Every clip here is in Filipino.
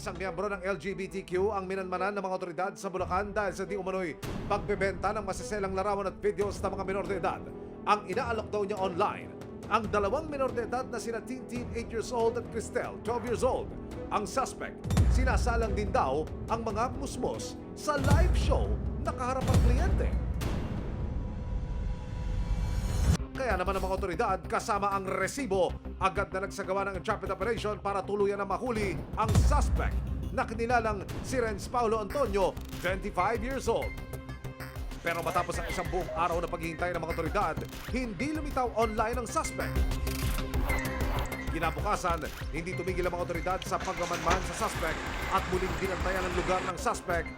Isang miyembro ng LGBTQ ang minanmanan ng mga otoridad sa Bulacan dahil sa di umano'y pagbebenta ng masiselang larawan at videos ng mga minor de edad. Ang inaalok daw niya online. Ang dalawang minor de edad na sina Tintin 8 years old at Cristel 12 years old. Ang suspect, sinasalang din daw ang mga musmos sa live show na kaharap ang kliyente. Kaya naman ang mga otoridad kasama ang resibo agad na nagsagawa ng entrapment operation para tuluyan na mahuli ang suspect na kinilalang si Renz Paulo Antonio, 25 years old. Pero matapos ang isang buong araw na paghihintay ng mga otoridad, hindi lumitaw online ang suspect. Kinabukasan, hindi tumigil ang mga otoridad sa pagmamanmahan sa suspect at muling binantayan ang lugar ng suspect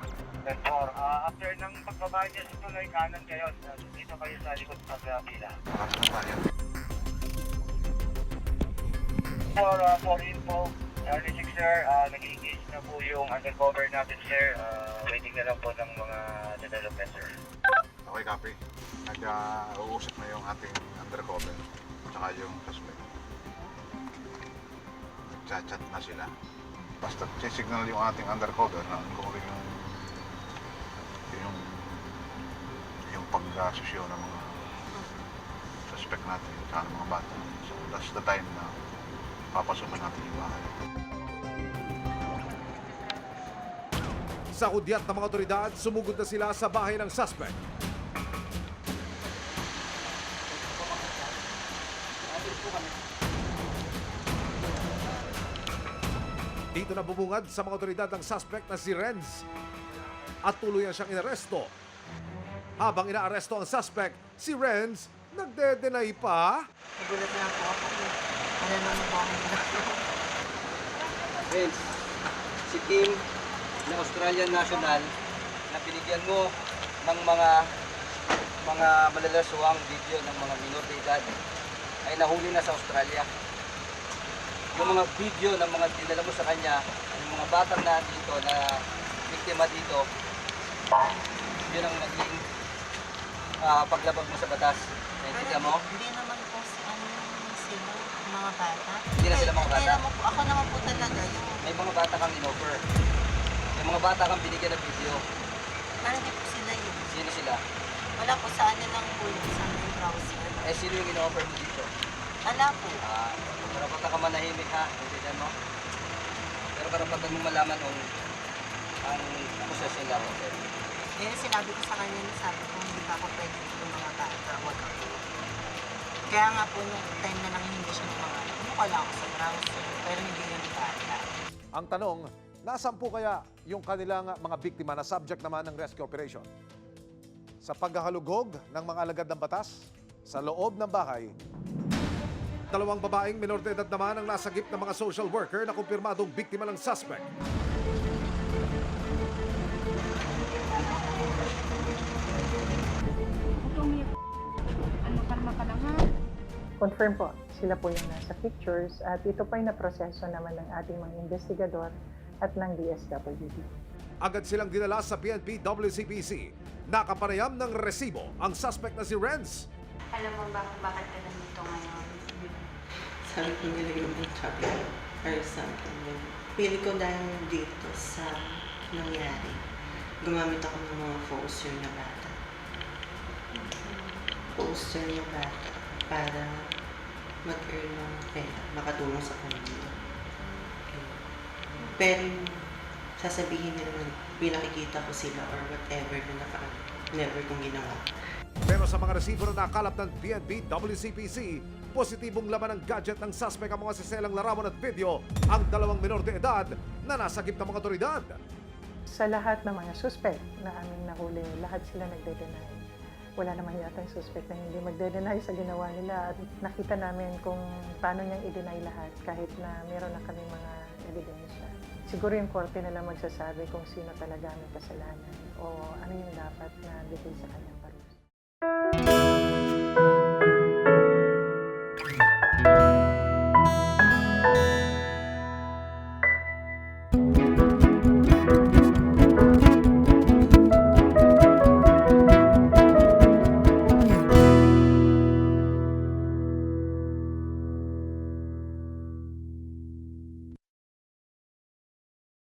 Then four, ah, after ng pagbaba niya sa tulay, kanan kayo. Ah, Dito kayo sa likod sa uh, pila. For, uh, for info, early 6 sir, uh, nag-engage na po yung undercover natin sir. Ah, waiting na lang po ng mga development sir. Okay, copy. Nag-uusap na yung ating undercover tsaka yung suspect. Nag-chat na sila. Basta signal yung ating undercover na kung ano yung yung yung pag-asosyo ng mga suspect natin ng mga bata. So that's the time na papasukan natin yung bahay. Sa hudyat ng mga otoridad, sumugod na sila sa bahay ng suspect. Dito na bumungad sa mga otoridad ang suspect na si Renz at tuluyan siyang inaresto. Habang inaaresto ang suspect, si Renz nagde-deny pa. Nagulat na ako. Ano naman po ako Friends, si Kim na Australian national na binigyan mo ng mga mga malalaswang video ng mga minor de edad ay nahuli na sa Australia. Yung mga video ng mga dinala mo sa kanya, yung mga batang na dito na biktima dito, yun ang naging ah, paglabag mo sa batas. Naintindihan mo? Hindi naman po si ano sila, mga bata. Hindi na sila mga bata? naman po, ako naman po talaga yun. May mga bata kang inoffer. May mga bata kang binigyan ng video. Pero hindi po sila yun. Sino sila? Wala po sa ano lang po yun, sa may browser. Eh, sino yung in-offer mo dito? Wala po. Ah, karapatan ka manahimik ha, hindi mo. Pero karapatan mo malaman kung ang posesyon lang. Okay. Yun sinabi ko sa kanya na sabi ko, hindi pa ako pwede dito mga bata. Huwag ako. Kaya nga po nung time na nangihingi siya ng mga ano, mukha lang ako sa browser. Pero hindi yun bata. Ang tanong, nasan po kaya yung kanilang mga biktima na subject naman ng rescue operation? Sa paghahalugog ng mga alagad ng batas, sa loob ng bahay, dalawang babaeng minor de edad naman ang nasagip ng mga social worker na kumpirmadong biktima ng suspect. Confirm po, sila po yung nasa pictures at ito po ay naproseso naman ng ating mga investigador at ng DSWD. Agad silang dinala sa PNP WCPC. Nakapanayam ng resibo ang suspect na si Renz. Alam mo ba kung bakit ka nandito ngayon? Sabi ko nilagay mo yung sabi ko, or something. Pili ko dahil dito sa nangyari. Gumamit ako ng mga poster na bata. Poster na bata para mag-earn ng pera, makatulong sa kanila. Pero yung sasabihin nila na pinakikita ko sila or whatever na naka, never kong ginawa. Pero sa mga resibo na nakalap ng PNP WCPC, positibong laman ng gadget ng suspect ang mga siselang larawan at video ang dalawang minor de edad na nasagip ng mga otoridad. Sa lahat ng mga suspect na aming nahuli, lahat sila nagde-deny. Wala naman yata yung suspect na hindi magde-deny sa ginawa nila at nakita namin kung paano niyang i-deny lahat kahit na meron na kami mga ebidensya. Siguro yung korte na lang magsasabi kung sino talaga may kasalanan o ano yung dapat na bigay sa kanyang parusa.